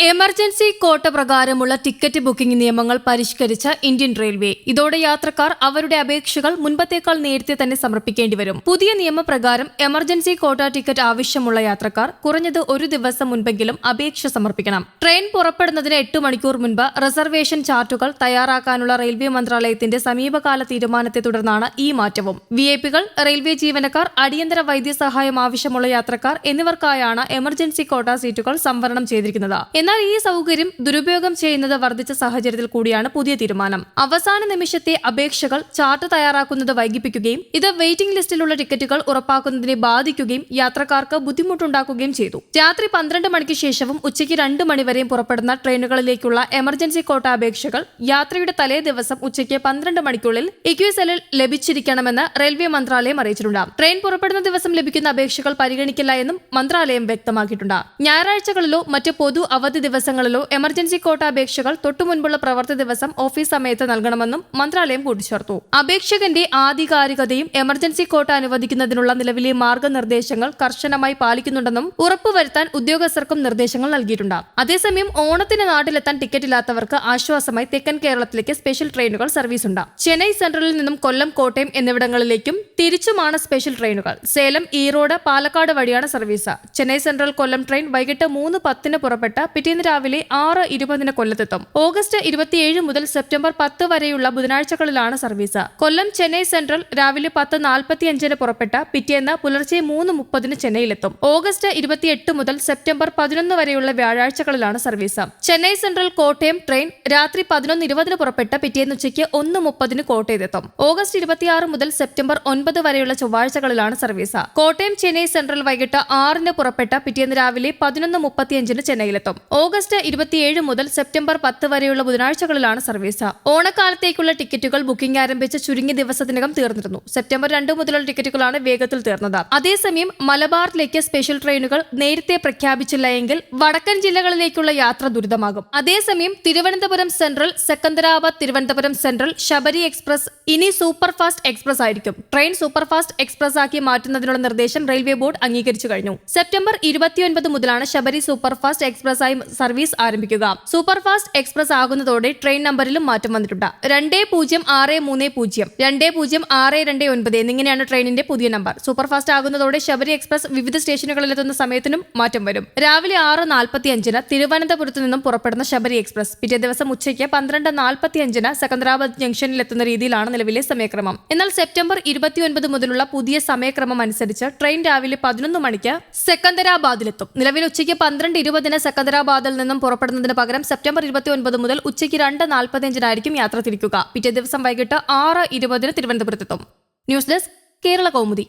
Emergency കോട്ട പ്രകാരമുള്ള ticket booking നിയമങ്ങൾ പരിഷ്കരിച്ച ഇന്ത്യൻ റെയിൽവേ ഇതോടെ യാത്രക്കാർ അവരുടെ അപേക്ഷകൾ മുൻപത്തേക്കാൾ നേരത്തെ തന്നെ സമർപ്പിക്കേണ്ടി വരും. പുതിയ നിയമപ്രകാരം എമർജൻസി കോട്ട ടിക്കറ്റ് ആവശ്യമുള്ള യാത്രക്കാർ കുറഞ്ഞത് ഒരു ദിവസം മുൻപെങ്കിലും അപേക്ഷ സമർപ്പിക്കണം. ട്രെയിൻ പുറപ്പെടുന്നതിന് എട്ട് മണിക്കൂർ മുൻപ് റിസർവേഷൻ ചാർട്ടുകൾ തയ്യാറാക്കാനുള്ള റെയിൽവേ മന്ത്രാലയത്തിന്റെ സമീപകാല തീരുമാനത്തെ തുടർന്നാണ് ഈ മാറ്റവും. വി ഐ പികൾ റെയിൽവേ ജീവനക്കാർ അടിയന്തര വൈദ്യസഹായം ആവശ്യമുള്ള യാത്രക്കാർ എന്നിവർക്കായാണ് എമർജൻസി കോട്ട സീറ്റുകൾ സംവരണം ചെയ്തിരിക്കുന്നത്. എന്നാൽ ഈ സൗകര്യം ദുരുപയോഗം ചെയ്യുന്നത് വർദ്ധിച്ച സാഹചര്യത്തിൽ കൂടിയാണ് പുതിയ തീരുമാനം. അവസാന നിമിഷത്തെ അപേക്ഷകൾ ചാർട്ട് തയ്യാറാക്കുന്നത് വൈകിപ്പിക്കുകയും ഇത് വെയിറ്റിംഗ് ലിസ്റ്റിലുള്ള ടിക്കറ്റുകൾ ഉറപ്പാക്കുന്നതിനെ ബാധിക്കുകയും യാത്രക്കാർക്ക് ബുദ്ധിമുട്ടുണ്ടാക്കുകയും ചെയ്തു. രാത്രി പന്ത്രണ്ട് മണിക്ക് ശേഷവും ഉച്ചയ്ക്ക് രണ്ട് മണിവരെയും പുറപ്പെടുന്ന ട്രെയിനുകളിലേക്കുള്ള എമർജൻസി കോട്ട അപേക്ഷകൾ യാത്രയുടെ തലേ ദിവസം ഉച്ചയ്ക്ക് പന്ത്രണ്ട് മണിക്കുള്ളിൽ ഇക്യുസെല്ലിൽ ലഭിച്ചിരിക്കണമെന്ന് റെയിൽവേ മന്ത്രാലയം അറിയിച്ചിട്ടുണ്ട്. ട്രെയിൻ പുറപ്പെടുന്ന ദിവസം ലഭിക്കുന്ന അപേക്ഷകൾ പരിഗണിക്കില്ല എന്നും മന്ത്രാലയം വ്യക്തമാക്കിയിട്ടുണ്ട്. ഞായറാഴ്ചകളിലോ മറ്റ് പൊതു അവധി ദിവസങ്ങളിലോ എമർജൻസി കോട്ട അപേക്ഷകൾ തൊട്ടുമുൻപുള്ള പ്രവർത്തി ദിവസം ഓഫീസ് സമയത്ത് നൽകണമെന്നും മന്ത്രാലയം കൂട്ടിച്ചേർത്തു. അപേക്ഷകന്റെ ആധികാരികതയും എമർജൻസി കോട്ട അനുവദിക്കുന്നതിനുള്ള നിലവിലെ മാർഗനിർദ്ദേശങ്ങൾ കർശനമായി പാലിക്കുന്നുണ്ടെന്നും ഉറപ്പുവരുത്താൻ ഉദ്യോഗസ്ഥർക്കും നിർദ്ദേശങ്ങൾ നൽകിയിട്ടുണ്ട്. അതേസമയം ഓണത്തിന് നാട്ടിലെത്താൻ ടിക്കറ്റ് ഇല്ലാത്തവർക്ക് ആശ്വാസമായി തെക്കൻ കേരളത്തിലേക്ക് സ്പെഷ്യൽ ട്രെയിനുകൾ സർവീസ് ഉണ്ട് ചെന്നൈ സെൻട്രലിൽ നിന്നും കൊല്ലം കോട്ടയം എന്നിവിടങ്ങളിലേക്കും തിരിച്ചുമാണ് സ്പെഷ്യൽ ട്രെയിനുകൾ. സേലം ഈറോഡ് പാലക്കാട് വഴിയാണ് service. Chennai central Kollam train വൈകിട്ട് മൂന്ന് പത്തിന് പുറപ്പെട്ട് പിറ്റേന്ന് രാവിലെ ആറ് ഇരുപതിന് കൊല്ലത്തെത്തും. ഓഗസ്റ്റ് ഇരുപത്തിയേഴ് മുതൽ സെപ്റ്റംബർ പത്ത് വരെയുള്ള ബുധനാഴ്ചകളിലാണ് സർവീസ്. കൊല്ലം ചെന്നൈ സെൻട്രൽ രാവിലെ പത്ത് നാൽപ്പത്തിയഞ്ചിന് പുറപ്പെട്ട പിറ്റേന്ന് പുലർച്ചെ മൂന്ന് മുപ്പതിന് ചെന്നൈയിലെത്തും. ഓഗസ്റ്റ് ഇരുപത്തിയെട്ട് മുതൽ സെപ്റ്റംബർ പതിനൊന്ന് വരെയുള്ള വ്യാഴാഴ്ചകളിലാണ് service. Chennai central Kottayam train രാത്രി പതിനൊന്ന് ഇരുപതിന് പുറപ്പെട്ട പിറ്റേന്ന് ഉച്ചയ്ക്ക് ഒന്ന് മുപ്പതിന് കോട്ടയത്തെത്തും. ഓഗസ്റ്റ് ഇരുപത്തിയാറ് മുതൽ സെപ്റ്റംബർ ഒൻപത് വരെയുള്ള ചൊവ്വാഴ്ചകളിലാണ് സർവീസ്. കോട്ടയം ചെന്നൈ സെൻട്രൽ വൈകിട്ട് ആറിന് പുറപ്പെട്ട പിറ്റേന്ന് രാവിലെ പതിനൊന്ന് മുപ്പത്തിയഞ്ചിന് ചെന്നൈയിലെത്തും. ഓഗസ്റ്റ് ഇരുപത്തിയേഴ് മുതൽ സെപ്റ്റംബർ പത്ത് വരെയുള്ള ബുധനാഴ്ചകളിലാണ് സർവീസ്. ഓണക്കാലത്തേക്കുള്ള ടിക്കറ്റുകൾ ബുക്കിംഗ് ആരംഭിച്ച ചുരുങ്ങിയ ദിവസത്തിനകം തീർന്നിരുന്നു. സെപ്റ്റംബർ രണ്ട് മുതലുള്ള ടിക്കറ്റുകളാണ് വേഗത്തിൽ തീർന്നത്. അതേസമയം മലബാറിലേക്ക് സ്പെഷ്യൽ ട്രെയിനുകൾ നേരത്തെ പ്രഖ്യാപിച്ചില്ല എങ്കിൽ വടക്കൻ ജില്ലകളിലേക്കുള്ള യാത്ര ദുരിതമാകും. അതേസമയം Thiruvananthapuram central Secunderabad Thiruvananthapuram central Sabari express ഇനി സൂപ്പർ ഫാസ്റ്റ് എക്സ്പ്രസ് ആയിരിക്കും. ട്രെയിൻ സൂപ്പർ ഫാസ്റ്റ് എക്സ്പ്രസ് ആക്കി മാറ്റുന്നതിനുള്ള നിർദ്ദേശം റെയിൽവേ ബോർഡ് അംഗീകരിച്ചു കഴിഞ്ഞു. സെപ്റ്റംബർ ഇരുപത്തിയൊൻപത് മുതലാണ് ശബരി സൂപ്പർ ഫാസ്റ്റ് എക്സ്പ്രസ് ആയി സർവീസ് ആരംഭിക്കുക. സൂപ്പർ ഫാസ്റ്റ് എക്സ്പ്രസ് ആകുന്നതോടെ ട്രെയിൻ നമ്പറിലും മാറ്റം വന്നിട്ടുണ്ട്. രണ്ട് പൂജ്യം ആറ് മൂന്ന് പൂജ്യം രണ്ട് പൂജ്യം ആറ് രണ്ട് ഒൻപത് എന്നിങ്ങനെയാണ് ട്രെയിനിന്റെ പുതിയ നമ്പർ. സൂപ്പർ ഫാസ്റ്റ് ആകുന്നതോടെ ശബരി എക്സ്പ്രസ് വിവിധ സ്റ്റേഷനുകളിലെത്തുന്ന സമയത്തിനും മാറ്റം വരും. രാവിലെ ആറ് നാൽപ്പത്തി അഞ്ചിന് തിരുവനന്തപുരത്ത് നിന്നും പുറപ്പെടുന്ന ശബരി എക്സ്പ്രസ്. പിറ്റേ ദിവസം ഉച്ചയ്ക്ക് പന്ത്രണ്ട് നാൽപ്പത്തി അഞ്ചിന് സെക്കന്ദരാബാദ് ജംഗ്ഷനിൽ എത്തുന്ന രീതിയിലാണ് നിലവിലെ സമയക്രമം. എന്നാൽ സെപ്റ്റംബർ ഇരുപത്തിയൊൻപത് മുതലുള്ള പുതിയ സമയക്രമം അനുസരിച്ച് ട്രെയിൻ രാവിലെ പതിനൊന്ന് മണിക്ക് സെക്കന്ദരാബാദിലെത്തും. നിലവിൽ ഉച്ചയ്ക്ക് പന്ത്രണ്ട് ഇരുപതിന് സെക്കന്ദരാബാദിൽ നിന്നും പുറപ്പെടുന്നതിന് പകരം സെപ്റ്റംബർ ഇരുപത്തിയൊൻപത് മുതൽ ഉച്ചയ്ക്ക് രണ്ട് നാൽപ്പത്തിയഞ്ചിനായിരിക്കും യാത്ര തിരിക്കുക. പിറ്റേ ദിവസം വൈകിട്ട് ആറ് ഇരുപതിന് തിരുവനന്തപുരത്തെത്തും. News desk Kerala Kaumudi.